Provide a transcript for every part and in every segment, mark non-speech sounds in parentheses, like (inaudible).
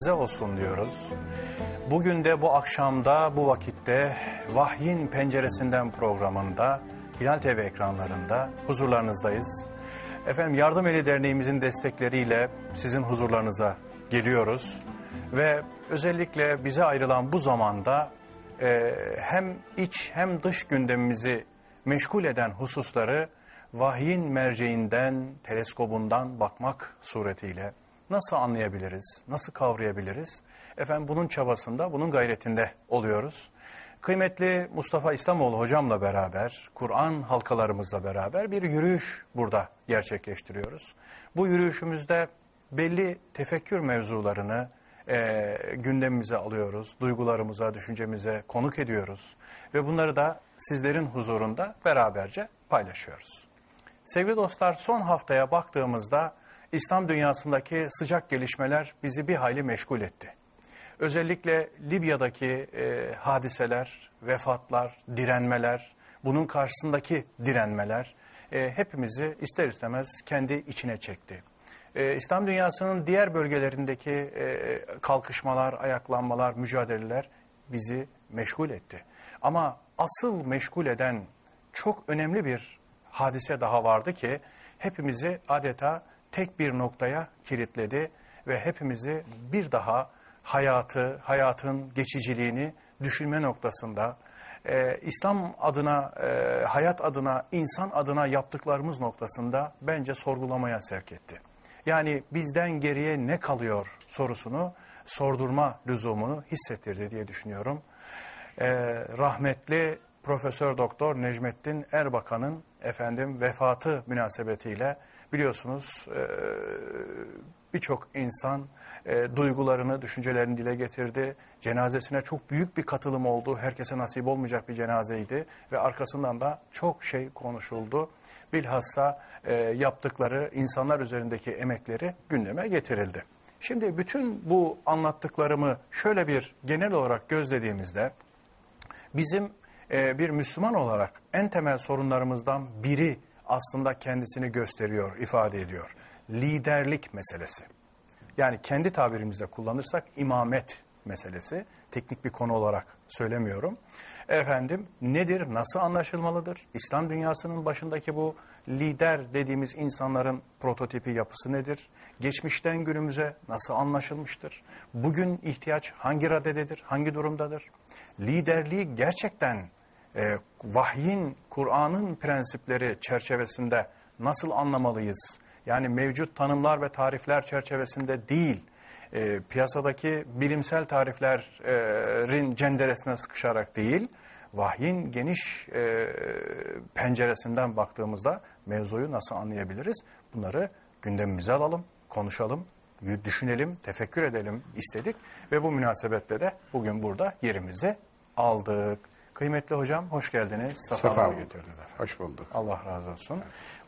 size olsun diyoruz. Bugün de bu akşamda, bu vakitte Vahyin Penceresinden programında Hilal TV ekranlarında huzurlarınızdayız. Efendim Yardım Eli Derneğimizin destekleriyle sizin huzurlarınıza geliyoruz. Ve özellikle bize ayrılan bu zamanda e, hem iç hem dış gündemimizi meşgul eden hususları vahyin merceğinden, teleskobundan bakmak suretiyle nasıl anlayabiliriz, nasıl kavrayabiliriz? Efendim bunun çabasında, bunun gayretinde oluyoruz. Kıymetli Mustafa İslamoğlu hocamla beraber, Kur'an halkalarımızla beraber bir yürüyüş burada gerçekleştiriyoruz. Bu yürüyüşümüzde belli tefekkür mevzularını e, gündemimize alıyoruz, duygularımıza, düşüncemize konuk ediyoruz. Ve bunları da sizlerin huzurunda beraberce paylaşıyoruz. Sevgili dostlar son haftaya baktığımızda İslam dünyasındaki sıcak gelişmeler bizi bir hayli meşgul etti. Özellikle Libya'daki e, hadiseler, vefatlar, direnmeler, bunun karşısındaki direnmeler e, hepimizi ister istemez kendi içine çekti. E, İslam dünyasının diğer bölgelerindeki e, kalkışmalar, ayaklanmalar, mücadeleler bizi meşgul etti. Ama asıl meşgul eden çok önemli bir hadise daha vardı ki hepimizi adeta tek bir noktaya kilitledi ve hepimizi bir daha hayatı, hayatın geçiciliğini düşünme noktasında, e, İslam adına, e, hayat adına, insan adına yaptıklarımız noktasında bence sorgulamaya sevk etti. Yani bizden geriye ne kalıyor sorusunu sordurma lüzumunu hissettirdi diye düşünüyorum. E, rahmetli Profesör Doktor Necmettin Erbakan'ın efendim vefatı münasebetiyle biliyorsunuz e, birçok insan e, duygularını, düşüncelerini dile getirdi. Cenazesine çok büyük bir katılım oldu. Herkese nasip olmayacak bir cenazeydi ve arkasından da çok şey konuşuldu. Bilhassa e, yaptıkları insanlar üzerindeki emekleri gündeme getirildi. Şimdi bütün bu anlattıklarımı şöyle bir genel olarak gözlediğimizde bizim e, bir Müslüman olarak en temel sorunlarımızdan biri aslında kendisini gösteriyor, ifade ediyor. Liderlik meselesi. Yani kendi tabirimizde kullanırsak imamet meselesi. Teknik bir konu olarak söylemiyorum. Efendim nedir, nasıl anlaşılmalıdır? İslam dünyasının başındaki bu lider dediğimiz insanların prototipi yapısı nedir? Geçmişten günümüze nasıl anlaşılmıştır? Bugün ihtiyaç hangi raddededir, hangi durumdadır? Liderliği gerçekten e, vahyin, Kur'an'ın prensipleri çerçevesinde nasıl anlamalıyız? Yani mevcut tanımlar ve tarifler çerçevesinde değil, e, piyasadaki bilimsel tariflerin cenderesine sıkışarak değil, vahyin geniş e, penceresinden baktığımızda mevzuyu nasıl anlayabiliriz? Bunları gündemimize alalım, konuşalım, düşünelim, tefekkür edelim istedik ve bu münasebetle de bugün burada yerimizi aldık. Kıymetli hocam hoş geldiniz. Sefalar getirdiniz efendim. Hoş bulduk. Allah razı olsun.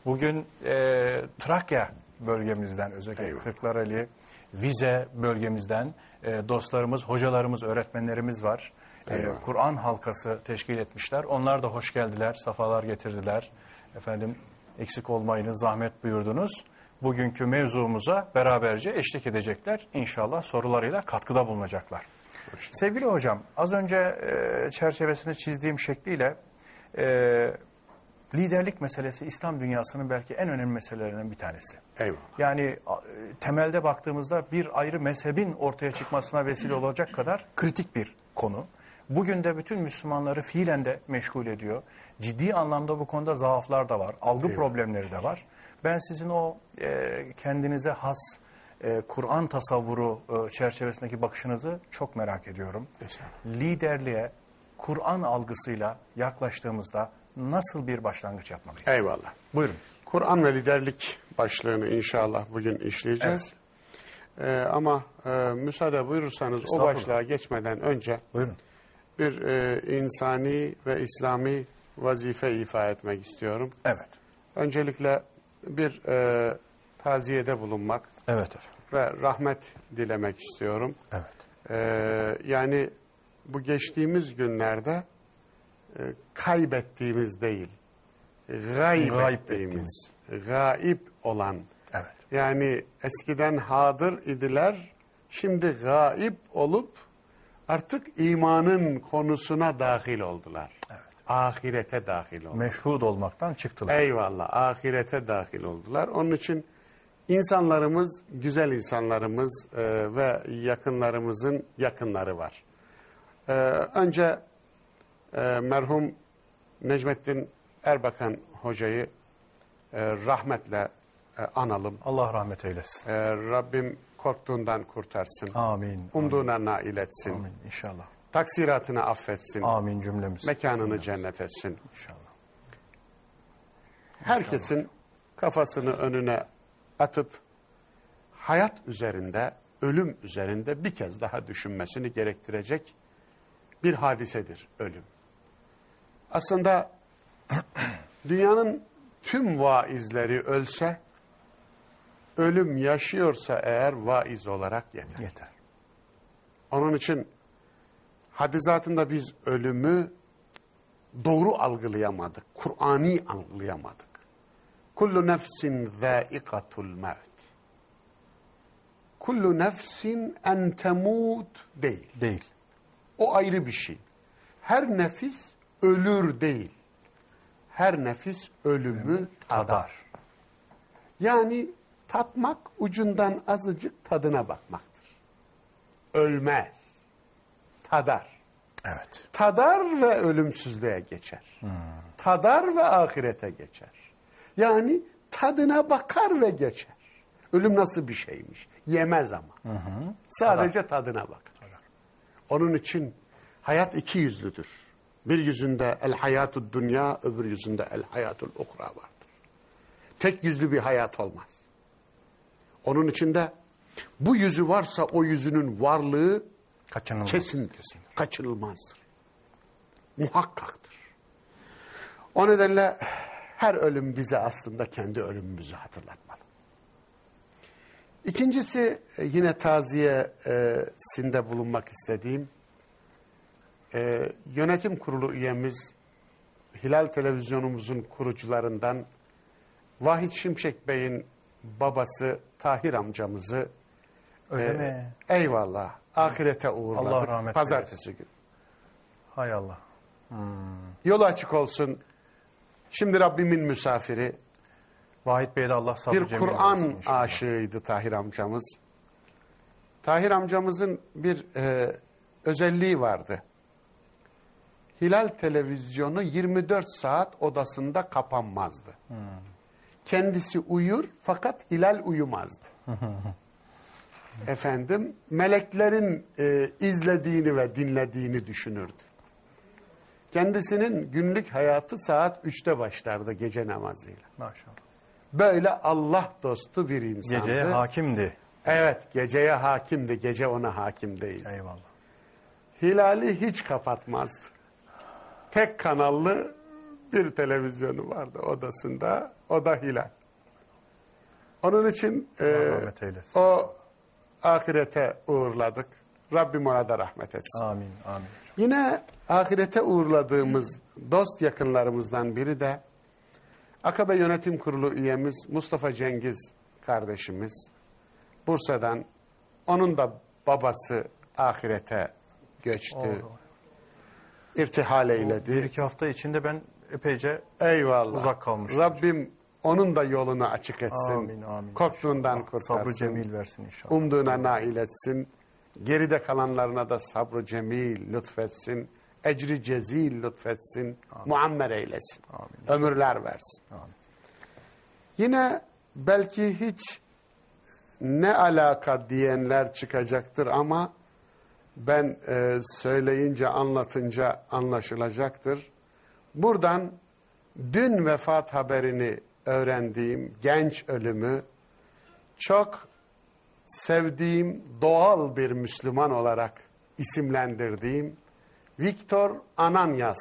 Bugün e, Trakya bölgemizden özellikle Eyvallah. Kırklareli, Vize bölgemizden e, dostlarımız, hocalarımız, öğretmenlerimiz var. E. Kur'an halkası teşkil etmişler. Onlar da hoş geldiler, safalar getirdiler. Efendim eksik olmayınız, zahmet buyurdunuz. Bugünkü mevzumuza beraberce eşlik edecekler. İnşallah sorularıyla katkıda bulunacaklar. Sevgili hocam, az önce e, çerçevesini çizdiğim şekliyle e, liderlik meselesi İslam dünyasının belki en önemli meselelerinden bir tanesi. Eyvallah. Yani e, temelde baktığımızda bir ayrı mezhebin ortaya çıkmasına vesile olacak kadar kritik bir konu. Bugün de bütün Müslümanları fiilen de meşgul ediyor. Ciddi anlamda bu konuda zaaflar da var, algı Eyvallah. problemleri de var. Ben sizin o e, kendinize has e, Kur'an tasavvuru e, çerçevesindeki bakışınızı çok merak ediyorum. Liderliğe Kur'an algısıyla yaklaştığımızda nasıl bir başlangıç yapmalıyız? Eyvallah. Buyurun. Kur'an ve liderlik başlığını inşallah bugün işleyeceğiz. Ee, ama e, müsaade buyurursanız o başlığa geçmeden önce Buyurun. bir e, insani ve İslami vazife ifa etmek istiyorum. Evet. Öncelikle bir e, taziyede bulunmak Evet efendim. ve rahmet dilemek istiyorum. Evet. Ee, yani bu geçtiğimiz günlerde e, kaybettiğimiz değil, gayb Gayb ettiğimiz, gaib olan, Evet. yani eskiden hadır idiler, şimdi gaip olup artık imanın konusuna dahil oldular. Ahirete dahil oldular. Meşhud olmaktan çıktılar. Eyvallah ahirete dahil oldular. Onun için insanlarımız, güzel insanlarımız e, ve yakınlarımızın yakınları var. E, önce e, merhum Necmettin Erbakan hocayı e, rahmetle e, analım. Allah rahmet eylesin. E, Rabbim korktuğundan kurtarsın. Amin. Umduğuna nail etsin. Amin inşallah. Taksiratını affetsin. Amin cümlemiz. Mekanını cennet etsin. İnşallah. Herkesin kafasını önüne atıp hayat üzerinde, ölüm üzerinde bir kez daha düşünmesini gerektirecek bir hadisedir ölüm. Aslında (clears throat) dünyanın tüm vaizleri ölse, ölüm yaşıyorsa eğer vaiz olarak yeter. Yeter. Onun için hadizatında biz ölümü doğru algılayamadık. Kur'ani algılayamadık. Kullu nefsin zâikatul mevt. Kullu nefsin en temut değil. Değil. O ayrı bir şey. Her nefis ölür değil. Her nefis ölümü tadar. Yani tatmak ucundan azıcık tadına bakmaktır. Ölmez. Tadar. Evet. Tadar ve ölümsüzlüğe geçer. Tadar ve ahirete geçer. Yani tadına bakar ve geçer. Ölüm nasıl bir şeymiş? Yemez ama. Sadece tadına bakar. Onun için hayat iki yüzlüdür. Bir yüzünde el hayatud dünya, öbür yüzünde el hayatul ukra vardır. Tek yüzlü bir hayat olmaz. Onun içinde bu yüzü varsa o yüzünün varlığı Kaçınılmaz. kesin, kaçınılmazdır. Muhakkaktır. O nedenle her ölüm bize aslında kendi ölümümüzü hatırlatmalı. İkincisi e, yine taziyesinde bulunmak istediğim e, yönetim kurulu üyemiz Hilal televizyonumuzun kurucularından Vahit Şimşek Bey'in babası Tahir amcamızı Öyle e, mi? Eyvallah. Ahirete uğurladık. Allah rahmet Pazartesi günü. Hay Allah. Yolu açık olsun. Şimdi Rabbimin misafiri. Vahit Bey'e de Allah sabrı Bir Kur'an aşığıydı Tahir amcamız. Tahir amcamızın bir e, özelliği vardı. Hilal televizyonu 24 saat odasında kapanmazdı. Kendisi uyur fakat Hilal uyumazdı. (laughs) Efendim meleklerin e, izlediğini ve dinlediğini düşünürdü. Kendisinin günlük hayatı saat 3'te başlardı gece namazıyla. Maşallah. Böyle Allah dostu bir insandı. Geceye hakimdi. Evet, geceye hakimdi. Gece ona hakim değil. Eyvallah. Hilali hiç kapatmazdı. Tek kanallı bir televizyonu vardı odasında. O da Hilal. Onun için e, Allah o ahirete uğurladık. Rabbim ona da rahmet etsin. Amin. Amin. Yine ahirete uğurladığımız dost yakınlarımızdan biri de Akabe Yönetim Kurulu üyemiz Mustafa Cengiz kardeşimiz. Bursa'dan onun da babası ahirete göçtü. Oldu. İrtihal Bir eyledi. iki hafta içinde ben epeyce Eyvallah. uzak kalmıştır. Rabbim onun da yolunu açık etsin. amin amin. Korktuğundan İnşallah. kurtarsın. Sabrı cemil versin inşallah. Umduğuna nail etsin. Geride kalanlarına da sabrı cemil lütfetsin. Ecri cezil lütfetsin. Muammer eylesin. Ömürler versin. Amin. Yine belki hiç ne alaka diyenler çıkacaktır ama ben e, söyleyince anlatınca anlaşılacaktır. Buradan dün vefat haberini öğrendiğim genç ölümü çok sevdiğim doğal bir Müslüman olarak isimlendirdiğim Viktor Ananyas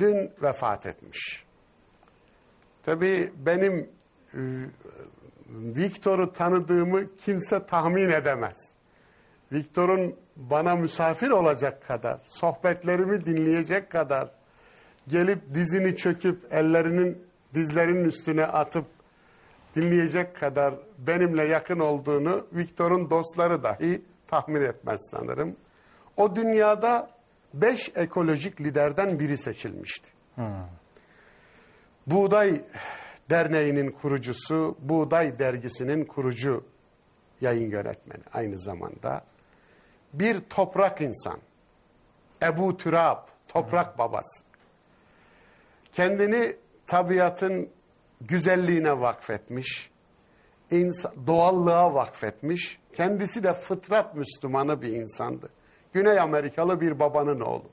dün vefat etmiş. Tabii benim e, Viktor'u tanıdığımı kimse tahmin edemez. Viktor'un bana misafir olacak kadar, sohbetlerimi dinleyecek kadar, gelip dizini çöküp ellerinin dizlerinin üstüne atıp dinleyecek kadar benimle yakın olduğunu Viktor'un dostları dahi tahmin etmez sanırım. O dünyada beş ekolojik liderden biri seçilmişti. Buğday Derneği'nin kurucusu, Buğday Dergisi'nin kurucu yayın yönetmeni aynı zamanda. Bir toprak insan, Ebu Türab, toprak babası. Kendini tabiatın güzelliğine vakfetmiş, doğallığa vakfetmiş. Kendisi de fıtrat Müslümanı bir insandı. Güney Amerikalı bir babanın oğlu.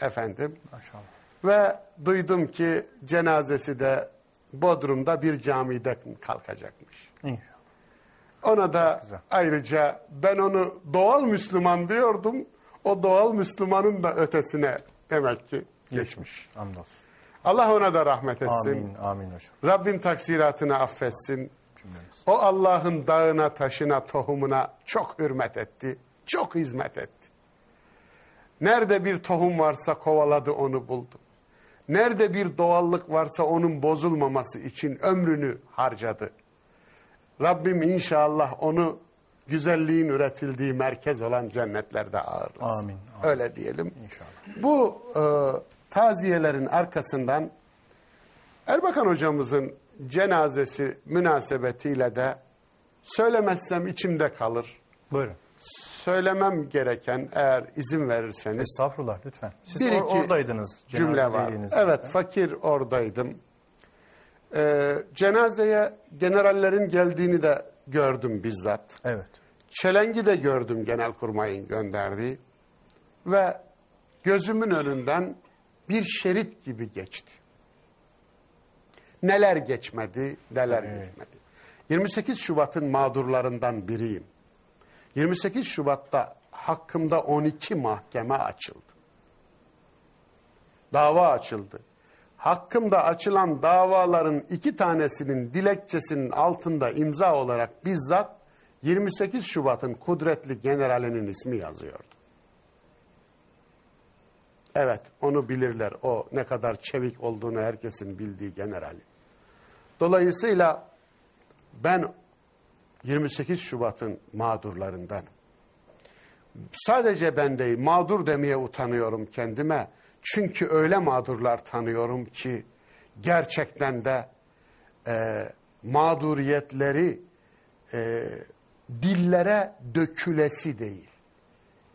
Efendim. Maşallah. Ve duydum ki cenazesi de Bodrum'da bir camide kalkacakmış. İnşallah. Ona da ayrıca ben onu doğal Müslüman diyordum. O doğal Müslümanın da ötesine demek ki geçmiş. Geçmiş. Hamdolsun. Allah ona da rahmet etsin. Amin. Amin hocam. Rabbim taksiratını affetsin. Cümlemiz. O Allah'ın dağına, taşına, tohumuna çok hürmet etti. Çok hizmet etti. Nerede bir tohum varsa kovaladı onu buldu. Nerede bir doğallık varsa onun bozulmaması için ömrünü harcadı. Rabbim inşallah onu güzelliğin üretildiği merkez olan cennetlerde ağırlasın. Amin, amin. Öyle diyelim. İnşallah. Bu e, taziyelerin arkasından Erbakan hocamızın cenazesi münasebetiyle de söylemezsem içimde kalır. Buyurun. Söylemem gereken eğer izin verirseniz Estağfurullah lütfen. Siz Bir or- iki oradaydınız. cümle var. Evet fakir oradaydım. Ee, cenazeye generallerin geldiğini de gördüm bizzat. Evet. Çelengi de gördüm Genelkurmay'ın gönderdiği. Ve gözümün önünden bir şerit gibi geçti. Neler geçmedi, neler geçmedi. 28 Şubat'ın mağdurlarından biriyim. 28 Şubat'ta hakkımda 12 mahkeme açıldı. Dava açıldı. Hakkımda açılan davaların iki tanesinin dilekçesinin altında imza olarak bizzat 28 Şubat'ın kudretli generalinin ismi yazıyordu. Evet, onu bilirler. O ne kadar çevik olduğunu herkesin bildiği generali. Dolayısıyla ben 28 Şubat'ın mağdurlarındanım. Sadece ben değil, mağdur demeye utanıyorum kendime. Çünkü öyle mağdurlar tanıyorum ki gerçekten de e, mağduriyetleri e, dillere dökülesi değil.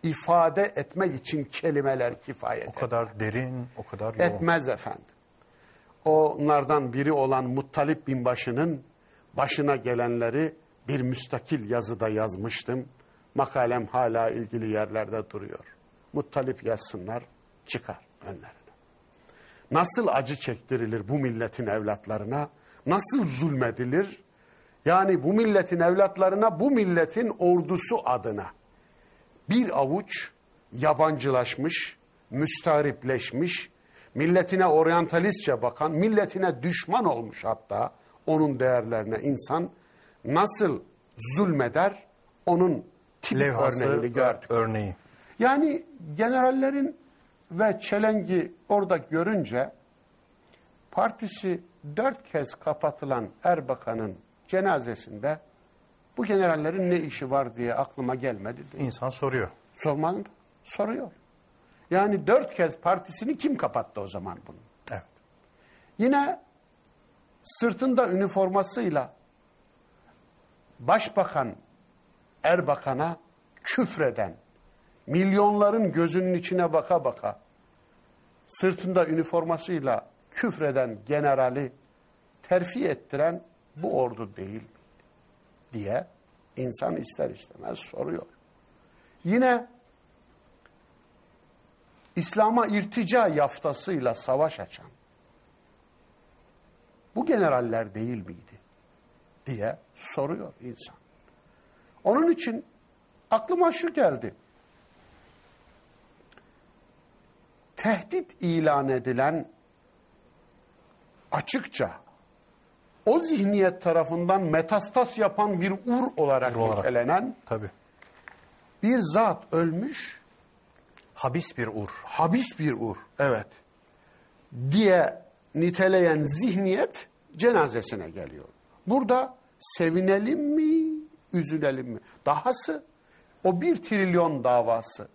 İfade etmek için kelimeler kifayet O kadar derin, o kadar yoğun. etmez efendim. Onlardan biri olan Muttalip binbaşının başına gelenleri bir müstakil yazıda yazmıştım. Makalem hala ilgili yerlerde duruyor. Muttalip yazsınlar, çıkar önlerine. Nasıl acı çektirilir bu milletin evlatlarına? Nasıl zulmedilir? Yani bu milletin evlatlarına, bu milletin ordusu adına bir avuç yabancılaşmış, müstahripleşmiş, milletine oryantalistçe bakan, milletine düşman olmuş hatta onun değerlerine insan nasıl zulmeder onun tip Levhası örneğini gördük. örneği. Yani generallerin ve çelengi orada görünce partisi dört kez kapatılan Erbakan'ın cenazesinde bu generallerin ne işi var diye aklıma gelmedi. Değil. İnsan soruyor. Sorman soruyor. Yani dört kez partisini kim kapattı o zaman bunu? Evet. Yine sırtında üniformasıyla Başbakan Erbakan'a küfreden, milyonların gözünün içine baka baka sırtında üniformasıyla küfreden generali terfi ettiren bu ordu değil miydi? Diye insan ister istemez soruyor. Yine İslam'a irtica yaftasıyla savaş açan bu generaller değil miydi? diye soruyor insan. Onun için aklıma şu geldi. Tehdit ilan edilen açıkça o zihniyet tarafından metastas yapan bir ur olarak nitelenen Tabii. bir zat ölmüş Habis bir ur. habis bir ur, evet, diye niteleyen zihniyet cenazesine geliyor. Burada sevinelim mi, üzülelim mi? Dahası o bir trilyon davası